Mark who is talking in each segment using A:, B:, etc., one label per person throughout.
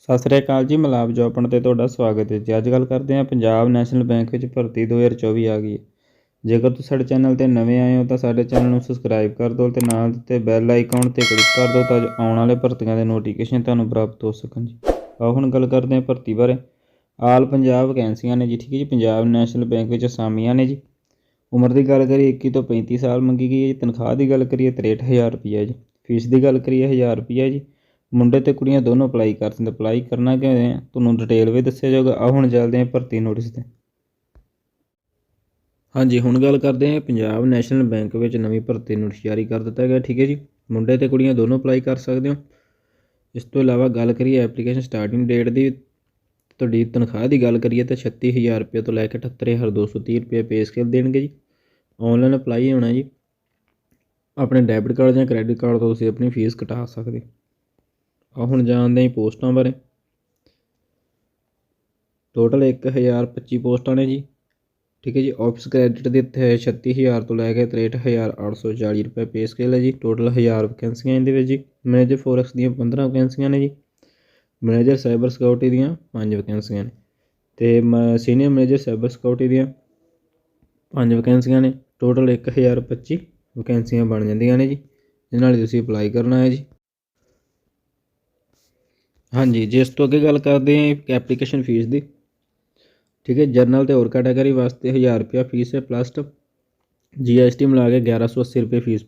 A: ਸਤਿ ਸ੍ਰੀ ਅਕਾਲ ਜੀ ਮਲਾਪ ਜੋਪਣ ਤੇ ਤੁਹਾਡਾ ਸਵਾਗਤ ਹੈ ਜੀ। ਅੱਜ ਗੱਲ ਕਰਦੇ ਹਾਂ, ਪੰਜਾਬ ਨੈਸ਼ਨਲ ਬੈਂਕ ਵਿੱਚ ਭਰਤੀ 2024 ਆ ਗਈ ਹੈ। ਜੇਕਰ ਤੁਸੀਂ ਸਾਡੇ ਚੈਨਲ ਤੇ ਨਵੇਂ ਆਏ ਹੋ, ਤਾਂ ਸਾਡੇ ਚੈਨਲ ਨੂੰ ਸਬਸਕ੍ਰਾਈਬ ਕਰ ਦਿਓ ਤੇ ਨਾਲ ਦਿੱਤੇ ਬੈਲ ਆਈਕਨ ਤੇ ਕਲਿੱਕ ਕਰ ਦਿਓ ਤਾਂ ਜੋ ਆਉਣ ਵਾਲੇ ਭਰਤੀਆਂ ਦੇ ਨੋਟੀਫਿਕੇਸ਼ਨ ਤੁਹਾਨੂੰ ਪ੍ਰਾਪਤ ਹੋ ਸਕਣ ਜੀ। ਆਓ ਹੁਣ ਗੱਲ ਕਰਦੇ ਹਾਂ ਭਰਤੀ ਬਾਰੇ। ਆਲ ਪੰਜਾਬ ਵੈਕੈਂਸੀਆਂ ਨੇ ਜੀ, ਠੀਕ ਹੈ ਜੀ, ਪੰਜਾਬ ਨੈਸ਼ਨਲ ਬੈਂਕ ਵਿੱਚ ਅਸਾਮੀਆਂ ਨੇ ਜੀ। ਉਮਰ ਦੀ ਗੱਲ ਕਰੀਏ 21 ਤੋਂ 35 ਸਾਲ ਮੰਗੀ ਗਈ ਹੈ ਜੀ। ਤਨਖਾਹ ਦੀ ਗੱਲ ਕਰੀਏ 63000 ਰੁਪਈਆ ਜੀ। ਫੀਸ ਦੀ ਗੱਲ ਕਰੀਏ 1000 ਰੁਪਈਆ ਜੀ। ਮੁੰਡੇ ਤੇ ਕੁੜੀਆਂ ਦੋਨੋਂ ਅਪਲਾਈ ਕਰ ਸਕਦੇ ਅਪਲਾਈ ਕਰਨਾ ਕਿਵੇਂ ਹੈ? ਤੁਹਾਨੂੰ ਡਿਟੇਲ ਵੀ ਦੱਸਿਆ ਜਾਊਗਾ ਆ ਹੁਣ ਚੱਲਦੇ ਹਾਂ ਭਰਤੀ ਨੋਟਿਸ ਤੇ। ਹਾਂਜੀ, ਹੁਣ ਗੱਲ ਕਰਦੇ ਹਾਂ ਪੰਜਾਬ ਨੈਸ਼ਨਲ ਬੈਂਕ ਵਿੱਚ ਨਵੀਂ ਭਰਤੀ ਨੋਟਿਸ ਜਾਰੀ ਕਰ ਦਿੱਤਾ ਗਿਆ, ਠੀਕ ਹੈ ਜੀ? ਮੁੰਡੇ ਤੇ ਕੁੜੀਆਂ ਦੋਨੋਂ ਅਪਲਾਈ ਕਰ ਸਕਦੇ ਹੋ। ਇਸ ਤੋਂ ਇਲਾਵਾ ਗੱਲ ਕਰੀਏ ਐਪਲੀਕੇਸ਼ਨ ਸਟਾਰਟਿੰਗ ਡੇਟ ਦੀ, ਤੁਹਾਡੀ ਤਨਖਾਹ ਦੀ ਗੱਲ ਕਰੀਏ ਤਾਂ 36000 ਰੁਪਏ ਤੋਂ ਲੈ ਕੇ 78230 ਰੁਪਏ ਪੇ ਸਕੇਲ ਦੇਣਗੇ ਜੀ। ਆਨਲਾਈਨ ਅਪਲਾਈ ਹੋਣਾ ਜੀ। ਆਪਣੇ ਡੈਬਿਟ ਕਾਰਡ ਜਾਂ ਕ੍ਰੈਡਿਟ ਕਾਰਡ ਤੋਂ ਤੁਸੀਂ ਆਪਣੀ ਫੀਸ ਘਟਾ ਸਕਦੇ ਆ ਹੁਣ ਜਾਣਦੇ ਹਾਂ ਪੋਸਟਾਂ ਬਾਰੇ। ਟੋਟਲ 1025 ਪੋਸਟਾਂ ਨੇ ਜੀ। ਠੀਕ ਹੈ ਜੀ ਆਫਿਸ ਕ੍ਰੈਡਿਟ ਦੇ ਇੱਥੇ 36000 ਤੋਂ ਲੈ ਕੇ 63840 ਰੁਪਏ ਪੇ ਸਕੇਲ ਹੈ ਜੀ। ਟੋਟਲ 1000 ਵੈਕੈਂਸੀਆਂ ਇਹਦੇ ਵਿੱਚ ਜੀ। ਮੈਨੇਜਰ ਫੋਰੈਕਸ ਦੀਆਂ 15 ਵੈਕੈਂਸੀਆਂ ਨੇ ਜੀ। ਮੈਨੇਜਰ ਸਾਈਬਰ ਸਿਕਿਉਰਿਟੀ ਦੀਆਂ 5 ਵੈਕੈਂਸੀਆਂ ਨੇ। ਤੇ ਸੀਨੀਅਰ ਮੈਨੇਜਰ ਸਾਈਬਰ ਸਿਕਿਉਰਿਟੀ ਦੀਆਂ 5 ਵੈਕੈਂਸੀਆਂ ਨੇ। ਟੋਟਲ 1025 ਵੈਕੈਂਸੀਆਂ ਬਣ ਜਾਂਦੀਆਂ ਨੇ ਜੀ। ਜਿਹਨਾਂ ਨਾਲ ਤੁਸੀਂ ਅਪਲਾਈ ਕਰਨਾ ਹੈ ਜੀ। ਹਾਂਜੀ, ਜੇ ਇਸ ਤੋਂ ਅੱਗੇ ਗੱਲ ਕਰਦੇ ਹਾਂ ਐਪਲੀਕੇਸ਼ਨ ਫੀਸ ਦੀ, ਠੀਕ ਹੈ ਜਰਨਲ ਤੇ ਹੋਰ ਕੈਟਾਗਰੀ ਵਾਸਤੇ 1000 ਰੁਪਿਆ ਫੀਸ ਹੈ ਪਲੱਸ ਜੀਐਸਟੀ ਮਿਲਾ ਕੇ 1180 ਰੁਪਏ ਫੀਸ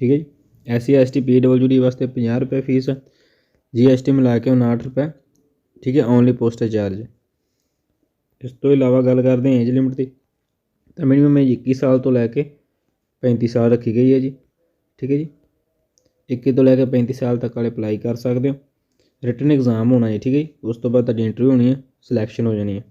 A: ਠੀਕ ਹੈ ਜੀ। ਐਸਸੀ ਐਸਟੀ ਪੀਡਬਲਯੂਡੀ ਵਾਸਤੇ 50 ਰੁਪਏ ਫੀਸ ਹੈ ਜੀਐਸਟੀ ਮਿਲਾ ਕੇ 59 ਰੁਪਏ, ਠੀਕ ਹੈ ਓਨਲੀ ਪੋਸਟੇਜ ਚਾਰਜ ਇਸ ਤੋਂ ਇਲਾਵਾ ਗੱਲ ਕਰਦੇ ਹਾਂ ਏਜ ਲਿਮਿਟ ਦੀ, ਤਾਂ ਮਿਨੀਮਮ ਏਜ 21 ਸਾਲ ਤੋਂ ਲੈ ਕੇ 35 ਸਾਲ ਰੱਖੀ ਗਈ ਹੈ ਜੀ, ਠੀਕ ਹੈ ਜੀ। 21 ਤੋਂ ਲੈ ਕੇ 35 ਸਾਲ ਤੱਕ ਵਾਲੇ ਅਪਲਾਈ ਕਰ ਸਕਦੇ ਹੋ। ਰਿਟਨ ਐਗਜ਼ਾਮ ਹੋਣਾ ਹੈ ਠੀਕ ਹੈ ਜੀ? ਉਸ ਤੋਂ ਬਾਅਦ ਤੁਹਾਡੀ ਇੰਟਰਵਿਊ ਹੋਣੀ ਹੈ ਸਿਲੈਕਸ਼ਨ ਹੋ ਜਾਣੀ ਹੈ।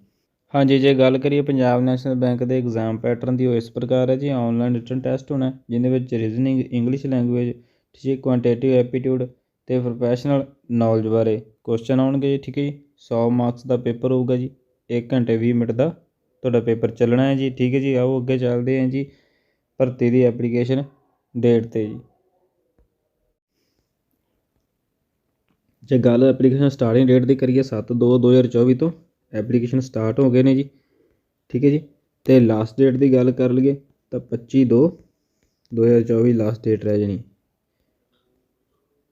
A: ਹਾਂਜੀ, ਜੇ ਗੱਲ ਕਰੀਏ ਪੰਜਾਬ ਨੈਸ਼ਨਲ ਬੈਂਕ ਦੇ ਐਗਜ਼ਾਮ ਪੈਟਰਨ ਦੀ, ਉਹ ਇਸ ਪ੍ਰਕਾਰ ਹੈ ਜੀ ਆਨਲਾਈਨ ਰਿਟਨ ਟੈਸਟ ਹੋਣਾ ਜਿਹਦੇ ਵਿੱਚ ਰੀਜ਼ਨਿੰਗ ਇੰਗਲਿਸ਼ ਲੈਂਗੁਏਜ ਠੀਕ ਹੈ ਕੁਆਂਟੀਟਿਵ ਐਪਟੀਟਿਊਡ ਤੇ ਪ੍ਰੋਫੈਸ਼ਨਲ ਨੌਲੇਜ ਬਾਰੇ ਕੁਐਸਚਨ ਆਉਣਗੇ ਜੀ, ਠੀਕ ਹੈ ਜੀ। 100 ਮਾਰਕਸ ਦਾ ਪੇਪਰ ਹੋਊਗਾ ਜੀ 1 ਘੰਟੇ 20 ਮਿੰਟ ਦਾ ਤੁਹਾਡਾ ਪੇਪਰ ਚੱਲਣਾ ਹੈ ਜੀ, ਠੀਕ ਹੈ ਜੀ, ਆਓ ਅੱਗੇ ਚੱਲਦੇ ਹਾਂ ਜੀ, ਭਰਤੀ ਦੀ ਐਪਲੀਕੇਸ਼ਨ ਡੇਟ ਤੇ ਜੀ। ਜੇ ਗੱਲ ਐਪਲੀਕੇਸ਼ਨ ਸਟਾਰਟਿੰਗ ਡੇਟ ਦੀ ਕਰੀਏ 7/2/2024 ਤੋਂ ਐਪਲੀਕੇਸ਼ਨ ਸਟਾਰਟ ਹੋ ਗਏ ਨੇ ਜੀ। ਠੀਕ ਹੈ ਜੀ? ਤੇ ਲਾਸਟ ਡੇਟ ਦੀ ਗੱਲ ਕਰ ਲਈਏ ਤਾਂ 25/2/2024 ਲਾਸਟ ਡੇਟ ਰਹਿ ਜਾਣੀ।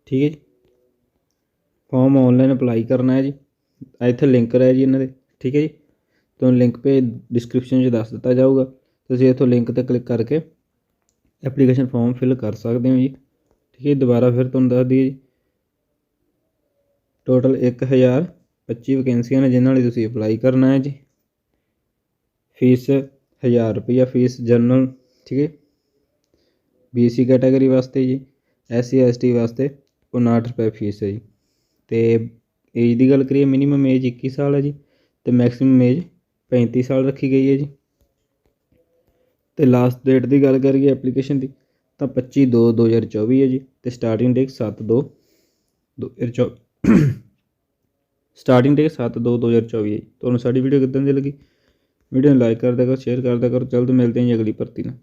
A: ਠੀਕ ਹੈ ਜੀ? ਫਾਰਮ ਆਨਲਾਈਨ ਅਪਲਾਈ ਕਰਨਾ ਹੈ ਜੀ। ਇੱਥੇ ਲਿੰਕ ਰਹਿ ਜੀ ਇਹਨਾਂ ਦੇ। ਠੀਕ ਹੈ ਜੀ? ਤੁਹਾਨੂੰ ਲਿੰਕ ਪੇ ਡਿਸਕ੍ਰਿਪਸ਼ਨ 'ਚ ਦੱਸ ਦਿੱਤਾ ਜਾਊਗਾ। ਤੁਸੀਂ ਇੱਥੋਂ ਲਿੰਕ ਤੇ ਕਲਿੱਕ ਕਰਕੇ ਐਪਲੀਕੇਸ਼ਨ ਫਾਰਮ ਫਿਲ ਕਰ ਸਕਦੇ ਹੋ ਜੀ। ਠੀਕ ਹੈ ਦੁਬਾਰਾ ਫਿਰ ਤੁਹਾਨੂੰ ਦੱਸ ਦਈਏ ਜੀ। ਟੋਟਲ 1025 ਵੈਕੈਂਸੀਆਂ ਨੇ, ਜਿਨ੍ਹਾਂ ਲਈ ਤੁਸੀਂ ਅਪਲਾਈ ਕਰਨਾ ਹੈ ਜੀ। ਫੀਸ 1000 ਰੁਪਈਆ ਫੀਸ ਜਨਰਲ ਠੀਕ ਹੈ। ਬੀਸੀ ਕੈਟਾਗਰੀ ਵਾਸਤੇ ਜੀ ਐਸਸੀ ਐਸਟੀ ਵਾਸਤੇ 59 ਰੁਪਏ ਫੀਸ ਹੈ ਜੀ। ਤੇ ਏਜ ਦੀ ਗੱਲ ਕਰੀਏ ਮਿਨੀਮਮ ਏਜ 21 ਸਾਲ ਹੈ ਜੀ, ਤੇ ਮੈਕਸਿਮਮ ਏਜ 35 ਸਾਲ ਰੱਖੀ ਗਈ ਹੈ ਜੀ। ਤੇ ਲਾਸਟ ਡੇਟ ਦੀ ਗੱਲ ਕਰੀਏ ਐਪਲੀਕੇਸ਼ਨ ਦੀ, ਤਾਂ 25 2 2024 ਹੈ ਜੀ, ਤੇ ਸਟਾਰਟਿੰਗ ਡੇਟ 7 2 2024 ਸਟਾਰਟਿੰਗ ਡੇਟ 7 2 2024 ਹੈ ਜੀ ਤੁਹਾਨੂੰ ਸਾਡੀ ਵੀਡੀਓ ਕਿੱਦਾਂ ਦੀ ਲੱਗੀ? ਵੀਡੀਓ ਨੂੰ ਲਾਈਕ ਕਰ ਦਿਆ ਕਰੋ ਸ਼ੇਅਰ ਕਰ ਦਿਆ ਕਰੋ, ਜਲਦ ਮਿਲਦੇ ਹਾਂ ਜੀ ਅਗਲੀ ਭਰਤੀ ਨਾਲ।